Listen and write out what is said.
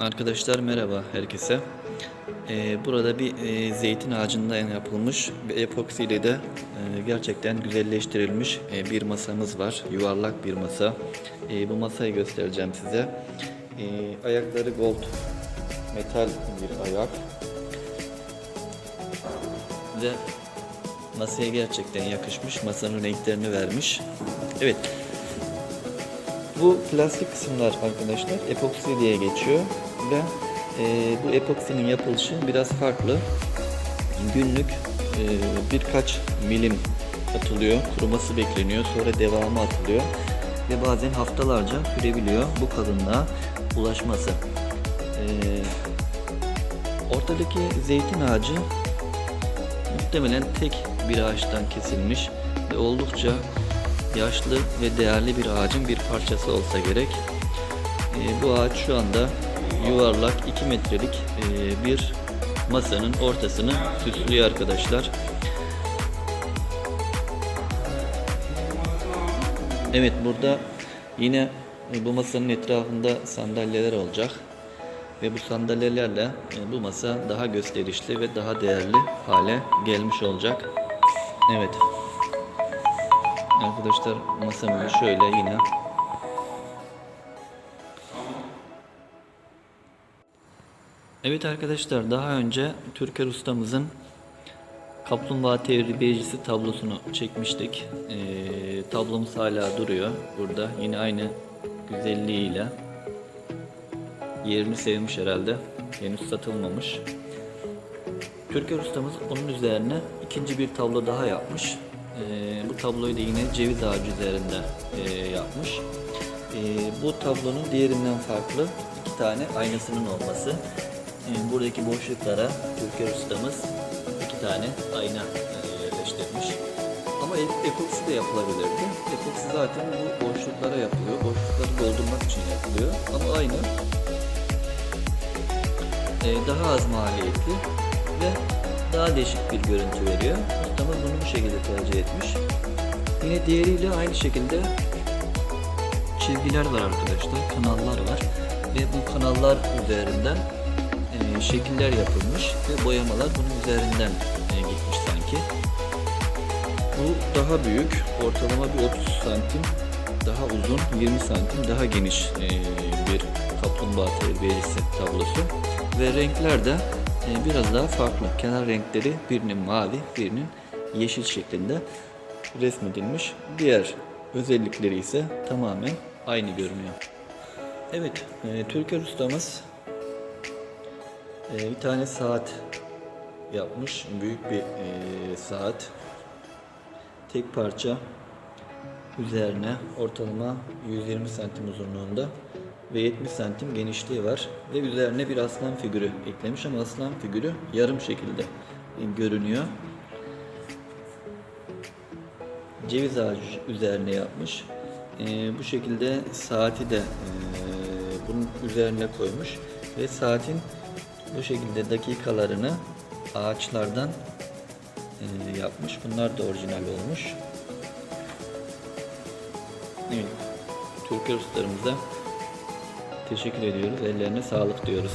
Arkadaşlar merhaba herkese. Ee, burada bir e, zeytin ağacından yapılmış ve epoksi ile de e, gerçekten güzelleştirilmiş e, bir masamız var. Yuvarlak bir masa. E, bu masayı göstereceğim size. E, ayakları gold metal bir ayak. Ve masaya gerçekten yakışmış. Masanın renklerini vermiş. Evet. Bu plastik kısımlar arkadaşlar epoksi diye geçiyor ve e, bu epoksinin yapılışı biraz farklı. Günlük e, birkaç milim atılıyor, kuruması bekleniyor, sonra devamı atılıyor ve bazen haftalarca sürebiliyor bu kalınlığa ulaşması. E, ortadaki zeytin ağacı muhtemelen tek bir ağaçtan kesilmiş ve oldukça yaşlı ve değerli bir ağacın bir parçası olsa gerek. Ee, bu ağaç şu anda yuvarlak 2 metrelik e, bir masanın ortasını süslüyor arkadaşlar. Evet burada yine e, bu masanın etrafında sandalyeler olacak ve bu sandalyelerle e, bu masa daha gösterişli ve daha değerli hale gelmiş olacak. Evet. Arkadaşlar masamızı şöyle yine Evet arkadaşlar daha önce Türker ustamızın Kaplumbağa Terbiyecisi tablosunu çekmiştik. Ee, tablomuz hala duruyor burada. Yine aynı güzelliğiyle. Yerini sevmiş herhalde. Henüz satılmamış. Türker ustamız onun üzerine ikinci bir tablo daha yapmış. Ee, bu tabloyu da yine ceviz ağacı üzerinde e, yapmış. Ee, bu tablonun diğerinden farklı iki tane aynasının olması. Ee, buradaki boşluklara Türker ustamız iki tane ayna e, yerleştirmiş. Ama e- epoksi de yapılabilirdi. Epoksi zaten bu boşluklara yapılıyor. Boşlukları doldurmak için yapılıyor. Ama aynı e, daha az maliyetli ve daha değişik bir görüntü veriyor. Şekilde tercih etmiş. Yine diğeriyle aynı şekilde çizgiler var arkadaşlar, kanallar var ve bu kanallar üzerinden e, şekiller yapılmış ve boyamalar bunun üzerinden e, gitmiş sanki. Bu daha büyük, ortalama bir 30 santim daha uzun, 20 santim daha geniş e, bir kaplumbağa terbiyesi tablosu ve renkler de e, biraz daha farklı. Kenar renkleri birinin mavi, birinin yeşil şeklinde resmedilmiş. Diğer özellikleri ise tamamen aynı görünüyor. Evet, e, Türker ustamız e, bir tane saat yapmış. Büyük bir e, saat. Tek parça üzerine ortalama 120 santim uzunluğunda ve 70 santim genişliği var ve üzerine bir aslan figürü eklemiş ama aslan figürü yarım şekilde görünüyor. Ceviz ağacı üzerine yapmış. Ee, bu şekilde saati de e, bunun üzerine koymuş ve saatin bu şekilde dakikalarını ağaçlardan e, yapmış. Bunlar da orijinal olmuş. Evet. Türk ustalarımıza teşekkür ediyoruz. Ellerine sağlık diyoruz.